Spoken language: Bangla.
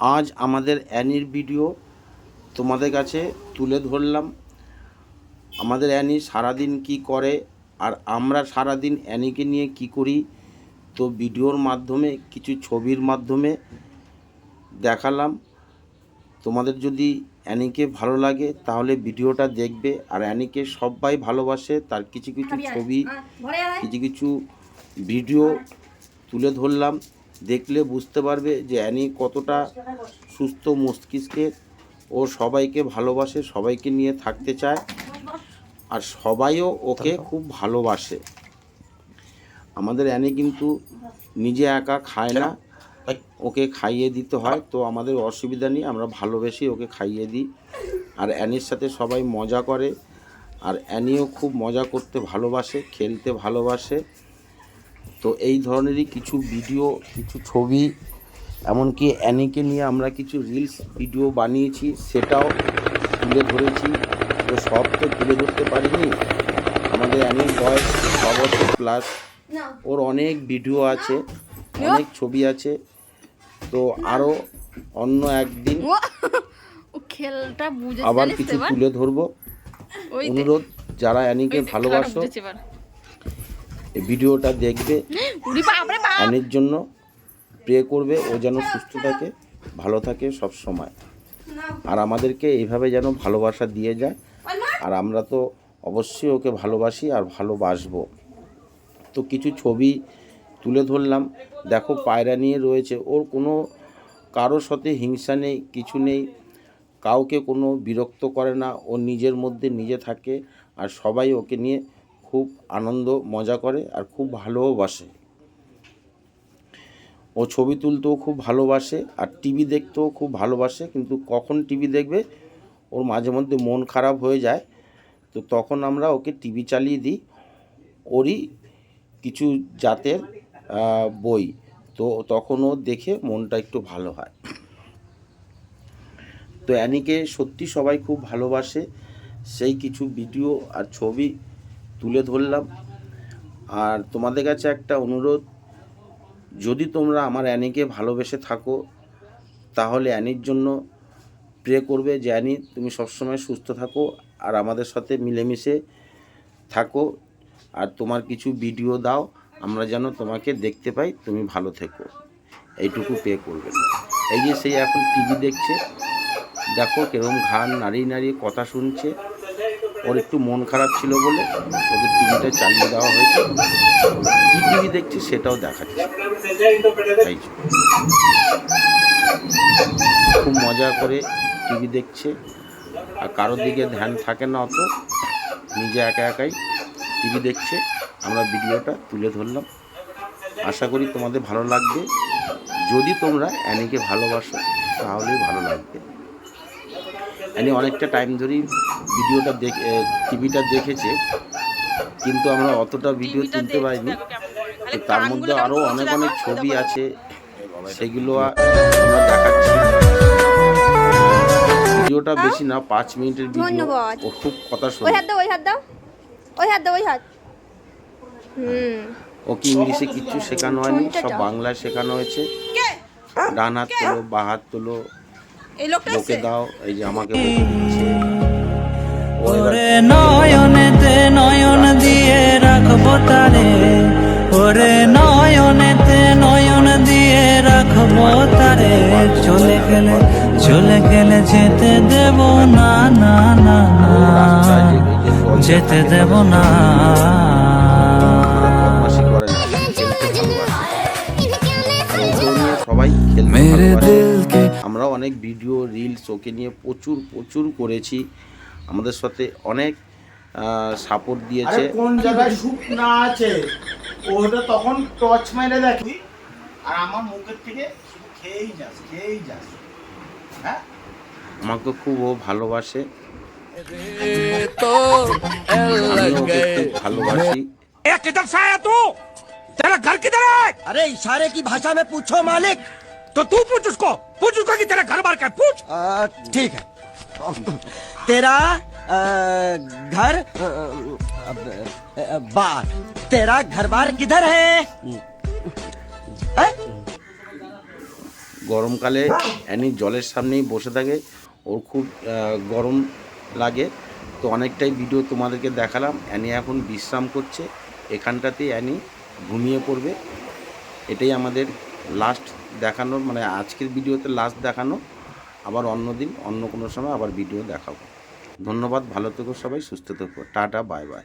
আজ আমাদের অ্যানির ভিডিও তোমাদের কাছে তুলে ধরলাম। আমাদের অ্যানি সারাদিন কি করে আর আমরা সারাদিন অ্যানিকে নিয়ে কি করি তো ভিডিওর মাধ্যমে কিছু ছবির মাধ্যমে দেখালাম। তোমাদের যদি অ্যানিকে ভালো লাগে তাহলে ভিডিওটা দেখবে। আর অ্যানিকে সবাই ভালোবাসে তার কিছু কিছু ছবি কিছু কিছু ভিডিও তুলে ধরলাম। দেখলে বুঝতে পারবে যে অ্যানি কতটা সুস্থ মস্তিষ্কে ও সবাইকে ভালোবাসে সবাইকে নিয়ে থাকতে চায় আর সবাইও ওকে খুব ভালোবাসে। আমাদের অ্যানি কিন্তু নিজে একা খায় না। ওকে খাইয়ে দিতে হয় তো আমাদের অসুবিধা নেই আমরা ভালোবেসে ওকে খাইয়ে দিই। আর অ্যানির সাথে সবাই মজা করে আর অ্যানিও খুব মজা করতে ভালোবাসে খেলতে ভালোবাসে। তো এই ধরনেরই কিছু ভিডিও কিছু ছবি এমনকি অ্যানিকে নিয়ে আমরা কিছু রিলস ভিডিও বানিয়েছি সেটাও তুলে ধরেছি। তো সব তো তুলে ধরতে পারিনি। আমাদের অ্যানির বয়স ছ বছর প্লাস ওর অনেক ভিডিও আছে অনেক ছবি আছে। তো আরও অন্য একদিন আবার কিছু তুলে ধরবো। অনুরোধ যারা অ্যানিকে ভালোবাসো। এই ভিডিওটা দেখবে। অ্যানির জন্য প্রে করবে ও যেন সুস্থ থাকে ভালো থাকে সব সময়। আর আমাদেরকে এইভাবে যেন ভালোবাসা দিয়ে যায়। আর আমরা তো অবশ্যই ওকে ভালোবাসি আর ভালোবাসবো। তো কিছু ছবি তুলে ধরলাম। দেখো পায়রা নিয়ে রয়েছে। ওর কোনো কারোর সাথে হিংসা নেই কিছু নেই। কাউকে কোনো বিরক্ত করে না। ও নিজের মধ্যে নিজে থাকে। আর সবাই ওকে নিয়ে খুব আনন্দ, মজা করে আর খুব ভালোবাসে ও ছবি তুলতেও খুব ভালোবাসে আর টিভি দেখতেও খুব ভালোবাসে, কিন্তু কখন টিভি দেখবে ওর মাঝে মধ্যে মন খারাপ হয়ে যায়। তো তখন আমরা ওকে টিভি চালিয়ে দিই, ওরই কিছু জাতের বই। তো তখন ও দেখে মনটা একটু ভালো হয়। তো অ্যানিকে সত্যি সবাই খুব ভালোবাসে, সেই কিছু ভিডিও আর ছবি তুলে ধরলাম। আর তোমাদের কাছে একটা অনুরোধ, যদি তোমরা আমার অ্যানিকে ভালোবেসে থাকো, তাহলে অ্যানির জন্য প্রে করবে যে, অ্যানি, তুমি সবসময় সুস্থ থাকো আর আমাদের সাথে মিলেমিশে থাকো। আর তোমার কিছু ভিডিও দাও, আমরা যেন তোমাকে দেখতে পাই, তুমি ভালো থেকো। এইটুকু পে করবেন এই যে সেই এখন টিভি দেখছে, দেখো কীরকম ঘান নাড়িয়ে নাড়িয়ে কথা শুনছে। ওর একটু মন খারাপ ছিল বলে ওকে টিভিটা চালিয়ে দেওয়া হয়েছে। কী টিভি দেখছে সেটাও দেখাচ্ছে। খুব মজা করে টিভি দেখছে। আর কারোর দিকে ধ্যান থাকে না অত। নিজে একা একাই টিভি দেখছে। আমরা ভিডিওটা তুলে ধরলাম। আশা করি তোমাদের ভালো লাগবে। যদি তোমরা অ্যানিকে ভালোবাসো, তাহলেই ভালো লাগবে। অ্যানি অনেকটা টাইম ধরেই ভিডিওটা দেখে টিভিটা দেখেছে কিন্তু আমরা অতটা ভিডিও তুলতে পারিনি। তো তার মধ্যে আরও অনেক অনেক ছবি আছে সেগুলো আমরা দেখাচ্ছি। ভিডিওটা বেশি না পাঁচ মিনিটের ভিডিও। ও খুব কথা ওই শোনে। হাত দাও ওই হাত দাও। ওই হাত দাও ওই হাত। হুম। ওকে ইংলিশে কিচ্ছু শেখানো হয়নি? সব বাংলায় শেখানো হয়েছে। ডান হাত তোলো বা হাত তোলো। এই লোকটা লোকে দাও এই যে আমাকে ওরে নয়নেতে নয়ন দিয়ে রাখব তারে। ওরে নয়নেতে নয়ন দিয়ে রাখব তারে। চলে গেলে চলে গেলে যেতে দেব না না না না। যেতে দেব না। সবাই মেরে ভালোবাসে দিলকে আমরা অনেক ভিডিও রিলস ওকে নিয়ে প্রচুর প্রচুর করেছি আমাদের সাথে অনেক সাপোর্ট দিয়েছে আরে কোন জায়গায় শুকনা আছে ওটা তখন টর্চ মেরে দেখি আর আমার মুখের থেকে শুধু খেয়েই যাস খেয়েই যাস হ্যাঁ আমাকে খুব ও ভালোবাসে আমিও ওকে খুব ভালোবাসি किधर से आया तू तेरा घर किधर है अरे इशारे की भाषा में पूछो मालिक तो तू पूछ उसको पूछ उसको कि तेरा घर बार क्या है? पूछ आ, ठीक है तेरा आ, घर आ, अब, आ, बार तेरा घर बार किधर है हैं? গরমকালে অ্যানি জলের সামনেই বসে থাকে ওর খুব আহ, গরম লাগে তো অনেকটাই ভিডিও তোমাদেরকে দেখালাম অ্যানি এখন বিশ্রাম করছে এখানটাতেই অ্যানি ঘুমিয়ে পড়বে এটাই আমাদের লাস্ট দেখানোর মানে আজকের ভিডিওতে লাস্ট দেখানো, আবার অন্য দিন অন্য কোনো সময় আবার ভিডিও দেখাবো। ধন্যবাদ, ভালো থেকো সবাই, সুস্থ থেকো, টাটা বাই বাই